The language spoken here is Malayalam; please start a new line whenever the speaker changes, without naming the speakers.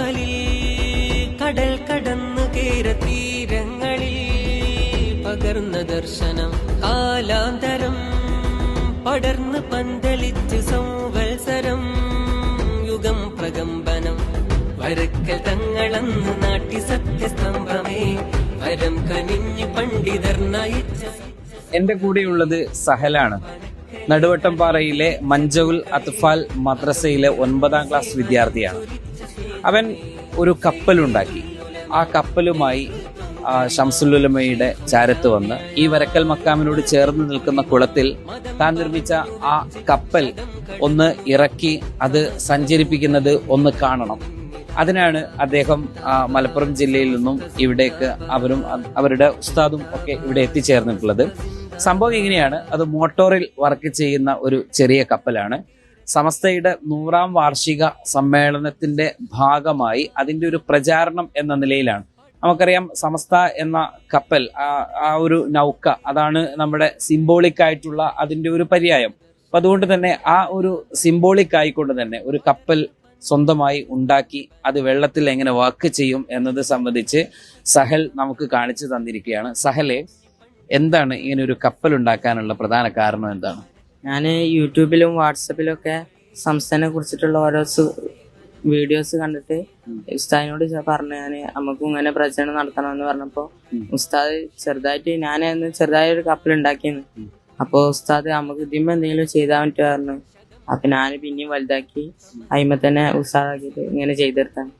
കപ്പലിൽ കടൽ കടന്നു കേര തീരങ്ങളിൽ പകർന്ന ദർശനം കാലാന്തരം പടർന്ന് പന്തലിച്ച് സംവത്സരം യുഗം പ്രകമ്പനം. വരക്കൽ തങ്ങളെന്ന് നാട്ടി സത്യസ്തംഭമേ വരം കനിഞ്ഞ് പണ്ഡിതർ നയിച്ച
എന്റെ കൂടെയുള്ളത് സഹലാണ്. നടുവട്ടംപാറയിലെ മഞ്ചവുൽ അത്ഫാൽ മദ്രസയിലെ ഒൻപതാം ക്ലാസ് വിദ്യാർത്ഥിയാണ്. അവൻ ഒരു കപ്പലുണ്ടാക്കി. ആ കപ്പലുമായി ഷംസുല്ലുലമയുടെ ചാരത്ത് വന്ന് ഈ വരക്കൽ മക്കാമിനോട് ചേർന്ന് നിൽക്കുന്ന കുളത്തിൽ താൻ നിർമ്മിച്ച ആ കപ്പൽ ഒന്ന് ഇറക്കി അത് സഞ്ചരിപ്പിക്കുന്നത് ഒന്ന് കാണണം. അതിനാണ് അദ്ദേഹം മലപ്പുറം ജില്ലയിൽ നിന്നും ഇവിടേക്ക് അവരും അവരുടെ ഉസ്താദും ഒക്കെ ഇവിടെ എത്തിച്ചേർന്നിട്ടുള്ളത്. സംഭവം ഇങ്ങനെയാണ്. അത് മോട്ടോറിൽ വർക്ക് ചെയ്യുന്ന ഒരു ചെറിയ കപ്പലാണ്. സമസ്തയുടെ നൂറാം വാർഷിക സമ്മേളനത്തിന്റെ ഭാഗമായി അതിന്റെ ഒരു പ്രചാരണം എന്ന നിലയിലാണ്. നമുക്കറിയാം സമസ്ത എന്ന കപ്പൽ ആ ഒരു നൗക്ക അതാണ് നമ്മുടെ സിംബോളിക് ആയിട്ടുള്ള അതിന്റെ ഒരു പര്യായം. അപ്പൊ അതുകൊണ്ട് തന്നെ ആ ഒരു സിംബോളിക് ആയിക്കൊണ്ട് തന്നെ ഒരു കപ്പൽ സ്വന്തമായി ഉണ്ടാക്കി അത് വെള്ളത്തിൽ എങ്ങനെ വർക്ക് ചെയ്യും എന്നത് സംബന്ധിച്ച് സഹൽ നമുക്ക് കാണിച്ചു തന്നിരിക്കുകയാണ്. സഹലെ എന്താണ് ഇങ്ങനെ ഒരു കപ്പൽ ഉണ്ടാക്കാനുള്ള പ്രധാന കാരണം എന്താണ്?
ഞാൻ യൂട്യൂബിലും വാട്സപ്പിലും ഒക്കെ സംസ്ഥാനെ കുറിച്ചിട്ടുള്ള ഓരോ വീഡിയോസ് കണ്ടിട്ട് ഉസ്താദിനോട് പറഞ്ഞു ഞാൻ നമുക്കും ഇങ്ങനെ പ്രചരണം നടത്തണമെന്ന് പറഞ്ഞപ്പോൾ ഉസ്താദ് ചെറുതായിട്ട് ഞാൻ അന്ന് ചെറുതായി ഒരു കപ്പൽ ഉണ്ടാക്കിയെന്ന് അപ്പോൾ ഉസ്താദ് നമുക്ക് ഇതിമ്മ എന്തെങ്കിലും ചെയ്താൽ പറ്റുക പറഞ്ഞു. അപ്പൊ ഞാൻ പിന്നെയും വലുതാക്കി അതിമ തന്നെ ഉസ്താദാക്കിയിട്ട് ഇങ്ങനെ ചെയ്തെടുത്താണ്.